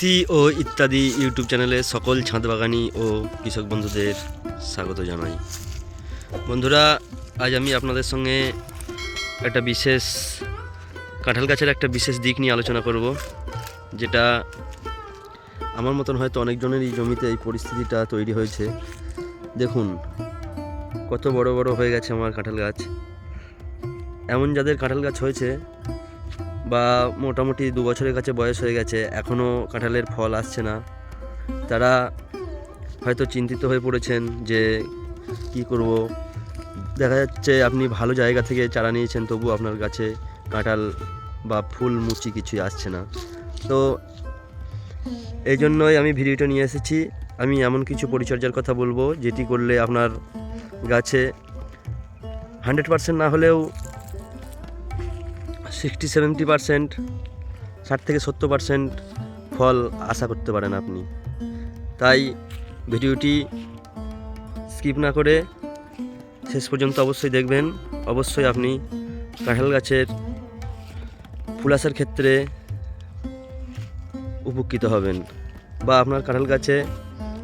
কৃষি ও ইত্যাদি ইউটিউব চ্যানেলে সকল ছাদ বাগানি ও কৃষক বন্ধুদের স্বাগত জানাই। বন্ধুরা, আজ আমি আপনাদের সঙ্গে একটা বিশেষ কাঁঠাল গাছের একটা বিশেষ দিক নিয়ে আলোচনা করব, যেটা আমার মতন হয়তো অনেকজনের এই জমিতে এই পরিস্থিতিটা তৈরি হয়েছে। দেখুন, কত বড় বড় হয়ে গেছে আমার কাঁঠাল গাছ। এমন যাদের কাঁঠাল গাছ হয়েছে বা মোটামুটি দু বছরের কাছে বয়স হয়ে গেছে এখনও কাঁঠালের ফল আসছে না। তারা হয়তো চিন্তিত হয়ে পড়েছেন যে কি করব। দেখা যাচ্ছে আপনি ভালো জায়গা থেকে চারা নিয়েছেন, তবু আপনার গাছে কাঁঠাল বা ফুল, মুচি কিছুই আসছে না। তো এই জন্যই আমি ভিডিওটা নিয়ে এসেছি। আমি এমন কিছু পরিচর্যার কথা বলব, যেটি করলে আপনার গাছে হান্ড্রেড পার্সেন্ট না হলেও সিক্সটি সেভেন্টি পার্সেন্ট ষাট থেকে সত্তর পার্সেন্ট ফল আশা করতে পারেন আপনি। তাই ভিডিওটি স্কিপ না করে শেষ পর্যন্ত অবশ্যই দেখবেন। অবশ্যই আপনি কাঁঠাল গাছের ফুল আসার ক্ষেত্রে উপকৃত হবেন। বা আপনার কাঁঠাল গাছে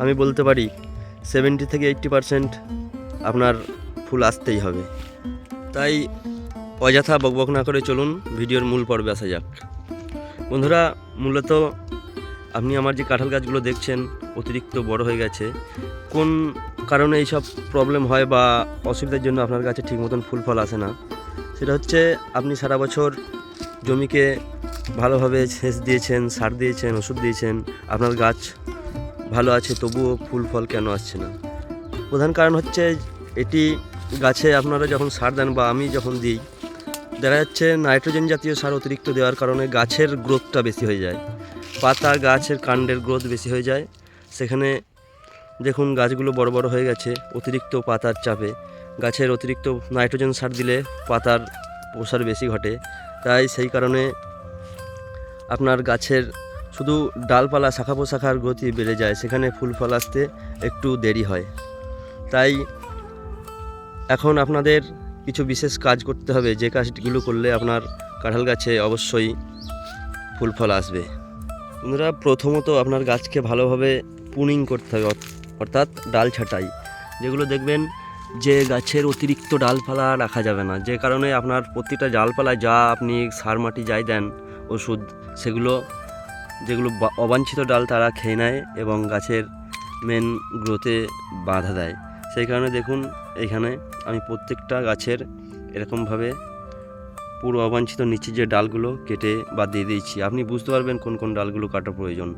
আমি বলতে পারি সেভেন্টি থেকে এইট্টি পারসেন্ট আপনার ফুল আসতেই হবে। তাই অযথা বকবক না করে চলুন, ভিডিওর মূল পর্বে আসা যাক। বন্ধুরা, মূলত আপনি আমার যে কাঁঠাল গাছগুলো দেখছেন, অতিরিক্ত বড় হয়ে গেছে, কোন কারণে এইসব প্রবলেম হয় বা অসুবিধার জন্য আপনার গাছে ঠিক মতন ফুল ফল আসে না, সেটা হচ্ছে আপনি সারা বছর জমিকে ভালোভাবে সেচ দিয়েছেন, সার দিয়েছেন, ওষুধ দিয়েছেন, আপনার গাছ ভালো আছে, তবুও ফুল ফল কেন আসছে না? প্রধান কারণ হচ্ছে এটি গাছে আপনারা যখন সার দেন বা আমি যখন দিই দেখা যাচ্ছে নাইট্রোজেন জাতীয় সার অতিরিক্ত দেওয়ার কারণে গাছের গ্রোথটা বেশি হয়ে যায়। পাতা, গাছের কাণ্ডের গ্রোথ বেশি হয়ে যায়। সেখানে দেখুন গাছগুলো বড় বড় হয়ে গেছে, অতিরিক্ত পাতার চাপে। গাছের অতিরিক্ত নাইট্রোজেন সার দিলে পাতার প্রসার বেশি ঘটে। তাই সেই কারণে আপনার গাছের শুধু ডালপালা শাখা পোশাখার গতি বেড়ে যায়, সেখানে ফুল ফল আসতে একটু দেরি হয়। তাই এখন আপনাদের কিছু বিশেষ কাজ করতে হবে, যে কাজগুলো করলে আপনার কাঁঠাল গাছে অবশ্যই ফুল ফল আসবে। বন্ধুরা, প্রথমত আপনার গাছকে ভালোভাবে পুনিং করতে হবে, অর্থ- অর্থাৎ ডাল ছাঁটাই। যেগুলো দেখবেন যে গাছের অতিরিক্ত ডালপালা রাখা যাবে না। যে কারণে আপনার প্রতিটা ডালপালায় যা আপনি সার, মাটি যাই দেন, ওষুধ, সেগুলো, যেগুলো অবাঞ্ছিত ডাল তারা খেয়ে নেয় এবং গাছের মেন গ্রোথে বাধা দেয়। সেই কারণে দেখুন এখানে আমি প্রত্যেকটা গাছের এরকমভাবে পুরো অবাঞ্ছিত নিচে যে ডালগুলো কেটে বা দিয়ে দিয়েছি, আপনি বুঝতে পারবেন কোন কোন ডালগুলো কাটা প্রয়োজন।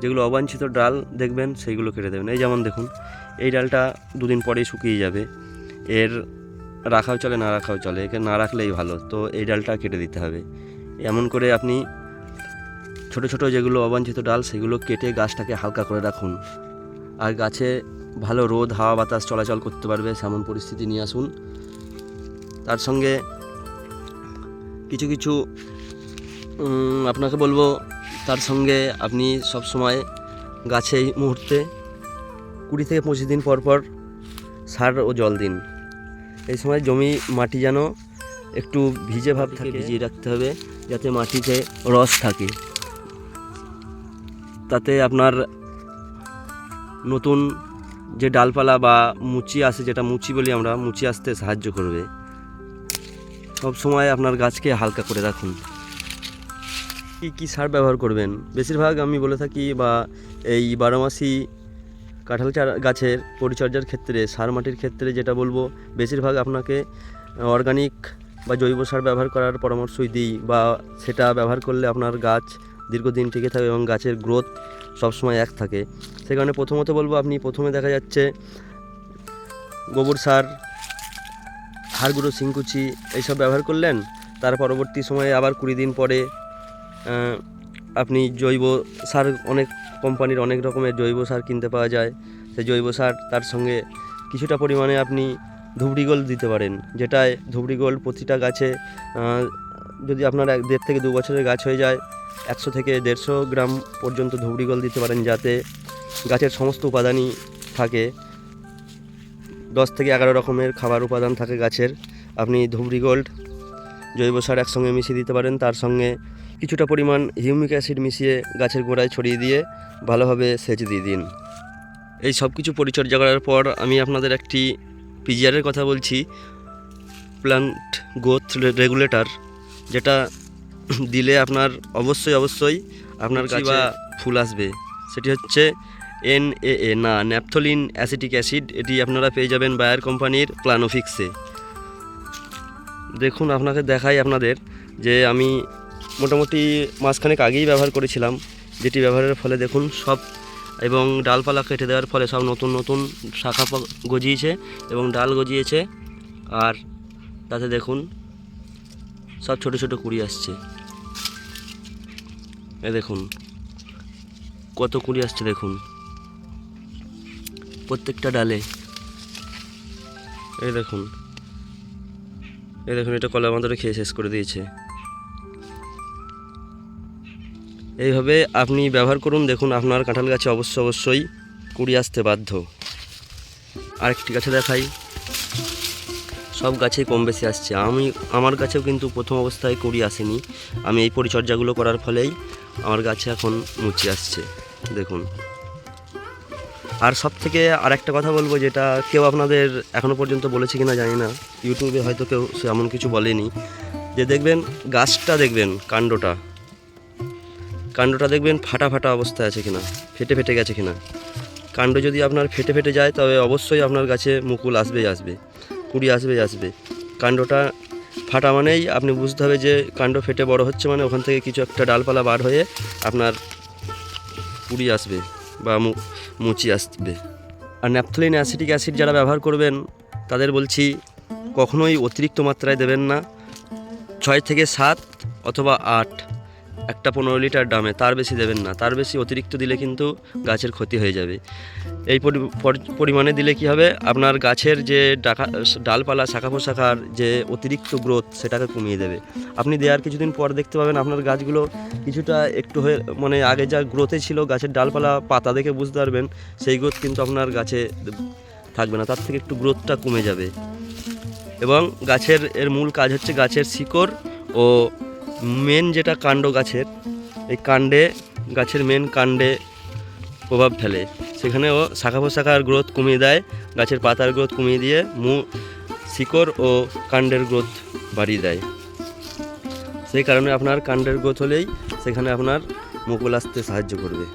যেগুলো অবাঞ্ছিত ডাল দেখবেন, সেইগুলো কেটে দেবেন। এই যেমন দেখুন, এই ডালটা দুদিন পরেই শুকিয়ে যাবে। এর রাখাও চলে, না রাখাও চলে। একে না রাখলেই ভালো। তো এই ডালটা কেটে দিতে হবে। এমন করে আপনি ছোট ছোট যেগুলো অবাঞ্ছিত ডাল, সেগুলো কেটে গাছটাকে হালকা করে রাখুন। আর গাছে ভালো রোদ হাওয়া বাতাস চলাচল করতে পারবে সেমন পরিস্থিতি নিয়ে আসুন। তার সঙ্গে কিছু কিছু আপনাকে বলব তার সঙ্গে আপনি সব সময় গাছে এই মুহূর্তে কুড়ি থেকে পঁচিশ দিন পর পর সার ও জল দিন। এই সময় জমি মাটি যেন একটু ভিজে ভাব থাকে। ভিজিয়ে রাখতে হবে যাতে মাটিতে রস থাকে। তাতে আপনার নতুন যে ডালপালা বা মুচি আসে যেটা মুচি বলি আমরা, মুচি আসতে সাহায্য করবে। সব সময় আপনার গাছকে হালকা করে রাখুন। কী কী সার ব্যবহার করবেন? বেশিরভাগ আমি বলে থাকি বা এই বারোমাসি কাঁঠাল চারা গাছের পরিচর্যার ক্ষেত্রে, সার মাটির ক্ষেত্রে যেটা বলব, বেশিরভাগ আপনাকে অর্গানিক বা জৈব সার ব্যবহার করার পরামর্শই দিই বা সেটা ব্যবহার করলে আপনার গাছ দীর্ঘদিন টিকে থাকে এবং গাছের গ্রোথ সবসময় এক থাকে। সে কারণে প্রথমত বলব, আপনি প্রথমে দেখা যাচ্ছে গোবর সার হাড় গুঁড়ো শিংকুচি এইসব ব্যবহার করলেন। তার পরবর্তী সময়ে আবার কুড়ি দিন পরে আপনি জৈব সার, অনেক কোম্পানির অনেক রকমের জৈব সার কিনতে পাওয়া যায়। সেই জৈব সার তার সঙ্গে কিছুটা পরিমাণে আপনি ধুবড়ি গোল্ড দিতে পারেন, যেটায় ধুবড়ি গোল্ড প্রতিটা গাছে যদি আপনার এক দেড় থেকে দু বছরের গাছ হয়ে যায় একশো থেকে দেড়শো গ্রাম পর্যন্ত ধুবড়ি দিতে পারেন যাতে গাছের সমস্ত উপাদানই থাকে। দশ থেকে এগারো রকমের খাবার উপাদান থাকে গাছের। আপনি ধুবড়ি গোল্ড, জৈব সার একসঙ্গে মিশিয়ে দিতে পারেন, তার সঙ্গে কিছুটা পরিমাণ হিউমিক অ্যাসিড মিশিয়ে গাছের গোড়ায় ছড়িয়ে দিয়ে ভালোভাবে সেচ দিয়ে দিন। এই সব কিছু পরিচর্যা করার পর আমি আপনাদের একটি পিজিআরের কথা বলছি। প্লান্ট গ্রোথ রেগুলেটর, যেটা দিলে আপনার অবশ্যই অবশ্যই আপনার গাছে বা ফুল আসবে। সেটি হচ্ছে এন এ এ না ন্যাপথলিন অ্যাসিটিক অ্যাসিড এটি আপনারা পেয়ে যাবেন বায়ার কোম্পানির প্লানোফিক্সে দেখুন আপনাকে দেখাই আপনাদের যে আমি মোটামুটি মাসখানেক আগেই ব্যবহার করেছিলাম যেটি ব্যবহারের ফলে দেখুন সব এবং ডালপালা কেটে দেওয়ার ফলে সব নতুন নতুন শাখা গজিয়েছে এবং ডাল গজিয়েছে। আর তাতে দেখুন সব ছোট ছোট কুড়ি আসছে। এ দেখুন, কত কুড়ি আসছে দেখুন। প্রত্যেকটা ডালে। এই দেখুন এই দেখুন, এটা কলা বাঁদরে খেয়ে শেষ করে দিয়েছে। এইভাবে আপনি ব্যবহার করুন, দেখুন আপনার কাঁঠাল গাছে অবশ্য অবশ্যই কুড়ি আসতে বাধ্য। আরেকটি গাছে দেখাই। সব গাছেই কম বেশি আসছে। আমি, আমার গাছেও কিন্তু প্রথম অবস্থায় কুড়ি আসেনি। আমি এই পরিচর্যাগুলো করার ফলেই আমার গাছে এখন মুচি আসছে। দেখুন। আর সব থেকে আর একটা কথা বলব যেটা কেউ আপনাদের এখনও পর্যন্ত বলেছে কিনা জানি না। ইউটিউবে হয়তো কেউ সে এমন কিছু বলেনি। যে দেখবেন গাছটা দেখবেন, কাণ্ডটা। কাণ্ডটা দেখবেন ফাটা ফাটা অবস্থায় আছে কিনা, ফেটে ফেটে গেছে কিনা। কাণ্ড যদি আপনার ফেটে ফেটে যায়, তবে অবশ্যই আপনার গাছে মুকুল আসবেই আসবে। কুড়ি আসবে আসবে। কাণ্ডটা ফাটা মানেই আপনি বুঝতে হবে যে কাণ্ড ফেটে বড় হচ্ছে মানে ওখান থেকে কিছু একটা ডালপালা বার হয়ে আপনার কুড়ি আসবে বা মুচি আসবে। আর ন্যাপথলিন অ্যাসিটিক অ্যাসিড যারা ব্যবহার করবেন, তাদের বলছি কখনোই অতিরিক্ত মাত্রায় দেবেন না। ছয় থেকে সাত অথবা আট। একটা পনেরো লিটার ডামে, তার বেশি দেবেন না। তার বেশি অতিরিক্ত দিলে কিন্তু গাছের ক্ষতি হয়ে যাবে। এই পরিমাণে দিলে কি হবে? আপনার গাছের যে ডাকা, ডালপালা শাখা পোশাখার যে অতিরিক্ত গ্রোথ, সেটাকে কমিয়ে দেবে। আপনি দেওয়ার কিছুদিন পর দেখতে পাবেন আপনার গাছগুলো কিছুটা একটু হয়ে মানে আগে যা গ্রোথে ছিল, গাছের ডালপালা পাতা দেখে বুঝতে পারবেন, সেই গ্রোথ কিন্তু আপনার গাছে থাকবে না। তার থেকে একটু গ্রোথটা কমে যাবে। এবং গাছের, এর মূল কাজ হচ্ছে গাছের শিকড় ও মেন যেটা কাণ্ড গাছের, এই কাণ্ডে, গাছের মেন কাণ্ডে প্রভাব ফেলে। সেখানেও শাখা প্রশাখার গ্রোথ কমিয়ে দেয়, গাছের পাতার গ্রোথ কমিয়ে দিয়ে মু শিকড় ও কাণ্ডের গ্রোথ বাড়িয়ে দেয়। সেই কারণে আপনার কাণ্ডের গ্রোথ হলেই সেখানে আপনার মুকুল আসতে সাহায্য করবে।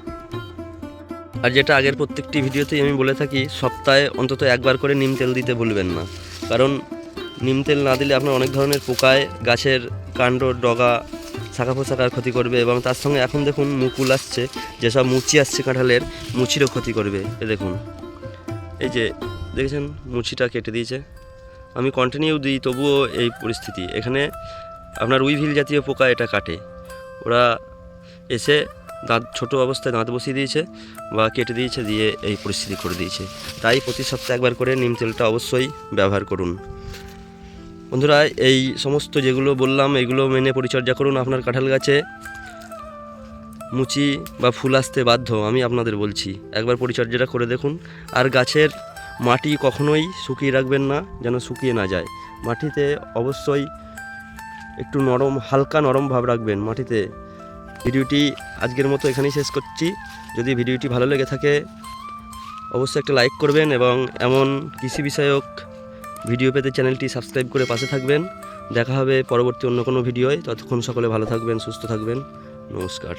আর যেটা আগের প্রত্যেকটি ভিডিওতেই আমি বলে থাকি, সপ্তাহে অন্তত একবার করে নিম তেল দিতে ভুলবেন না। কারণ নিম তেল না দিলে আপনার অনেক ধরনের পোকায় গাছের কাণ্ড, ডগা, শাখা পোশাকার ক্ষতি করবে এবং তার সঙ্গে এখন দেখুন মুকুল আসছে, যেসব মুচি আসছে কাঁঠালের, মুচিরও ক্ষতি করবে। এ দেখুন। এই যে, দেখেছেন? মুচিটা কেটে দিয়েছে। আমি কন্টিনিউ দিই, তবুও এই পরিস্থিতি। এখানে আপনার উইভিল জাতীয় পোকা এটা কাটে। ওরা এসে দাঁত, ছোট অবস্থায় দাঁত বসিয়ে দিয়েছে বা কেটে দিয়েছে, দিয়ে এই পরিস্থিতি করে দিয়েছে। তাই প্রতি সপ্তাহে একবার করে নিম তেলটা অবশ্যই ব্যবহার করুন। বন্ধুরা, এই সমস্ত যেগুলো বললাম, এগুলো মেনে পরিচর্যা করুন আপনার কাঁঠাল গাছে। মুচি বা ফুল আসতে বাধ্য, আমি আপনাদের বলছি। একবার পরিচর্যাটা করে দেখুন। আর গাছের মাটি কখনোই শুকিয়ে রাখবেন না, যেন শুকিয়ে না যায়। মাটিতে অবশ্যই একটু নরম, হালকা নরম ভাব রাখবেন মাটিতে। ভিডিওটি আজকের মতো এখানেই শেষ করছি। যদি ভিডিওটি ভালো লেগে থাকে, অবশ্যই একটা লাইক করবেন এবং এমন কৃষি বিষয়ক ভিডিও পেতে চ্যানেলটি সাবস্ক্রাইব করে পাশে থাকবেন। দেখা হবে পরবর্তী অন্য কোনো ভিডিওয়। ততক্ষণ সকলে ভালো থাকবেন, সুস্থ থাকবেন। নমস্কার।